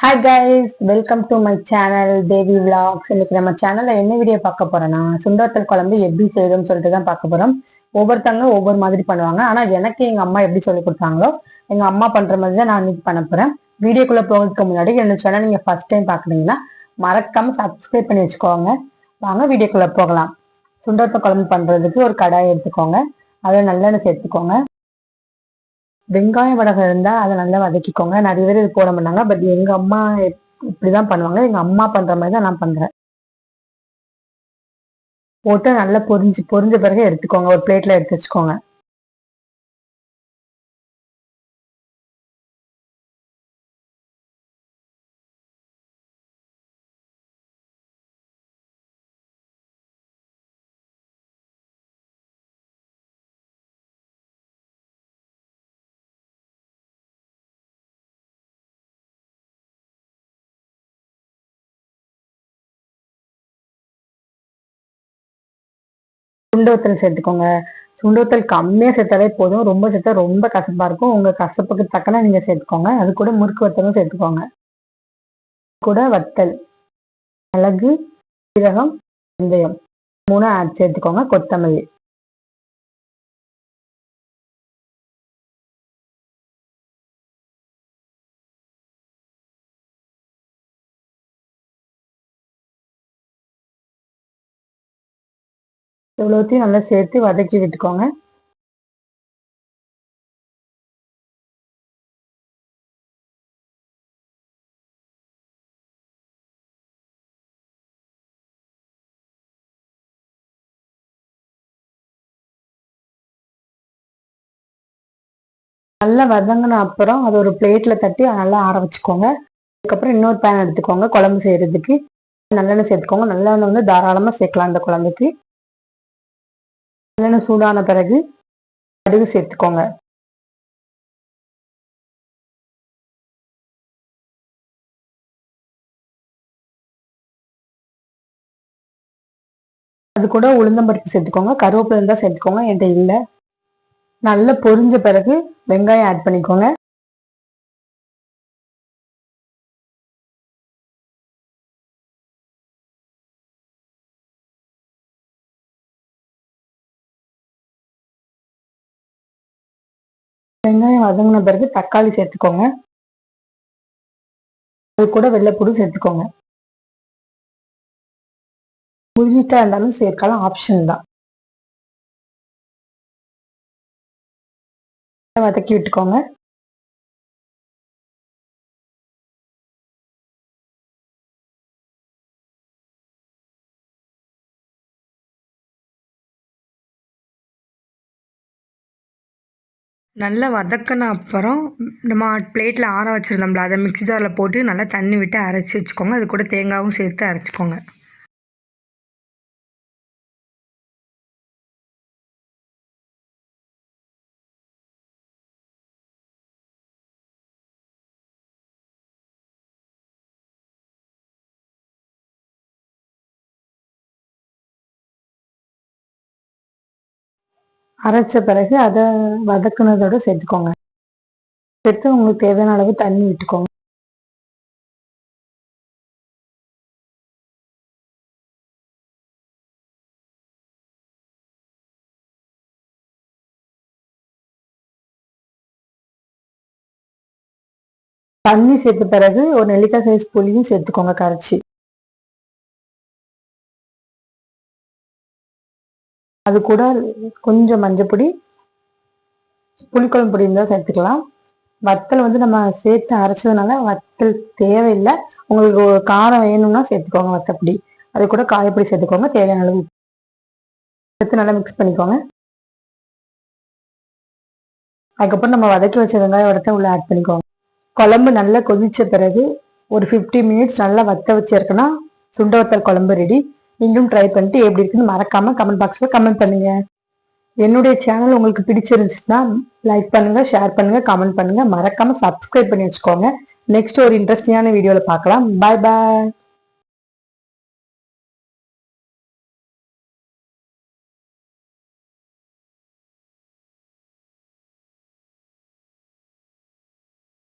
Hi guys welcome to my channel Devi vlogs இன்னைக்கு நம்ம சேனல்ல என்ன வீடியோ பார்க்க போறோம்னா சுண்டத்தல் குழம்பு எப்படி செய்யணும்னு சொல்லிட்டு தான் பார்க்க போறோம். ஒவ்வொருத்தங்க ஒவ்வொரு மாதிரி பண்ணுவாங்க. ஆனா எனக்கு எங்க அம்மா எப்படி சொல்லி கொடுத்தாங்களோ எங்க அம்மா பண்ற மாதிரி தான் நான் இன்னைக்கு பண்ண போறேன். வீடியோக்குள்ள போகிறதுக்கு முன்னாடி என்னோட சேனல் நீங்க ஃபர்ஸ்ட் டைம் பாக்குறீங்கன்னா மறக்காம சப்ஸ்கிரைப் பண்ணி வச்சுக்கோங்க. வாங்க வீடியோக்குள்ள போகலாம். சுண்டத்தல் குழம்பு பண்றதுக்கு ஒரு கடாய் எடுத்துக்கோங்க. அதில் நல்லெண்ணெய் சேர்த்துக்கோங்க. வெங்காயம் வடகம் இருந்தா அதை நல்லா வதக்கிக்கோங்க. நிறைய பேர் இது போட மாட்டாங்க. பட் எங்க அம்மா இப்படிதான் பண்ணுவாங்க. எங்க அம்மா பண்ற மாதிரி தான் நான் பண்றேன். போட்டு நல்லா பொரிஞ்சு பொரிஞ்ச பிறகு எடுத்துக்கோங்க. ஒரு பிளேட்ல எடுத்து வச்சுக்கோங்க. சுண்டவத்தல் சேர்த்துக்கோங்க. சுண்டவத்தல் கம்மியாக சேர்த்தாலே போதும். ரொம்ப சேர்த்தா ரொம்ப கசப்பாக இருக்கும். உங்கள் கசப்புக்கு தக்கன நீங்கள் சேர்த்துக்கோங்க. அது கூட முறுக்கு வத்தலும் சேர்த்துக்கோங்க. கூட வத்தல் மிளகு சீரகம் வெந்தயம். மூணு ஆட் சேர்த்துக்கோங்க. கொத்தமல்லி. இவ்வளோத்தையும் நல்லா சேர்த்து வதக்கி விட்டுக்கோங்க. நல்லா வதங்கின அப்புறம் அது ஒரு பிளேட்டில் தட்டி நல்லா ஆற வச்சுக்கோங்க. அதுக்கப்புறம் இன்னொரு பேன் எடுத்துக்கோங்க. குழம்பு செய்கிறதுக்கு நல்லெண்ணெய் சேர்த்துக்கோங்க. நல்லெண்ணெய் வந்து தாராளமாக சேர்க்கலாம் அந்த குழம்புக்கு. நல்லெண்ணெய் சூடான பிறகு கடுகு சேர்த்துக்கோங்க. அது கூட உளுந்தம்பருப்பு சேர்த்துக்கோங்க. கருவேப்பிலை இருந்தால் சேர்த்துக்கோங்க. என்கிட்ட இல்லை. நல்லா பொரிஞ்ச பிறகு வெங்காயம் ஆட் பண்ணிக்கோங்க. வெங்காயம் வதங்கின பிறகு தக்காளி சேர்த்துக்கோங்க. அது கூட வெள்ளைப்பூடு சேர்த்துக்கோங்க. புரிஞ்சிட்டா இருந்தாலும் சேர்க்கலாம் ஆப்ஷன் தான். வதக்கி விட்டுக்கோங்க. நல்லா வதக்கின அப்புறம் நம்ம பிளேட்டில் ஆற வச்சுருந்தோம்ல அதை மிக்ஸி ஜாரில் போட்டு நல்லா தண்ணி விட்டு அரைச்சி வச்சுக்கோங்க. அது கூட தேங்காயும் சேர்த்து அரைச்சிக்கோங்க. அரைச்ச பிறகு அதை வதக்குனதோட சேர்த்துக்கோங்க. சேர்த்து உங்களுக்கு தேவையான அளவு தண்ணி விட்டுக்கோங்க. தண்ணி சேர்த்த பிறகு ஒரு நெல்லிக்காய் சைஸ் புளியும் சேர்த்துக்கோங்க கரைச்சி. அது கூட கொஞ்சம் மஞ்சப்பொடி புளிக்குழம்பு பொடி இருந்தால் சேர்த்துக்கலாம். வத்தல் வந்து நம்ம சேர்த்து அரைச்சதுனால வத்தல் தேவையில்லை. உங்களுக்கு காரம் வேணும்னா சேர்த்துக்கோங்க வத்தப்பொடி அது கூட காயப்பொடி சேர்த்துக்கோங்க தேவையான அளவு சேர்த்து நல்லா மிக்ஸ் பண்ணிக்கோங்க. அதுக்கப்புறம் நம்ம வதக்கி வச்ச வெங்காயம் வடத்தை உள்ள ஆட் பண்ணிக்கோங்க. குழம்பு நல்லா கொதிச்ச பிறகு ஒரு 50 மினிட்ஸ் நல்லா வத்த வச்சிருக்குன்னா சுண்ட வத்தல் குழம்பு ரெடி நீங்களும் ட்ரை பண்ணிட்டு எப்படி இருக்குன்னு மறக்காம கமெண்ட் பாக்ஸில் கமெண்ட் பண்ணுங்க. என்னுடைய சேனல் உங்களுக்கு பிடிச்சிருந்துச்சுன்னா லைக் பண்ணுங்க ஷேர் பண்ணுங்க கமெண்ட் பண்ணுங்க. மறக்காம சப்ஸ்கிரைப் பண்ணி வச்சுக்கோங்க. நெக்ஸ்ட் ஒரு இன்ட்ரெஸ்டிங்கான வீடியோவில் பார்க்கலாம். பாய் பாய்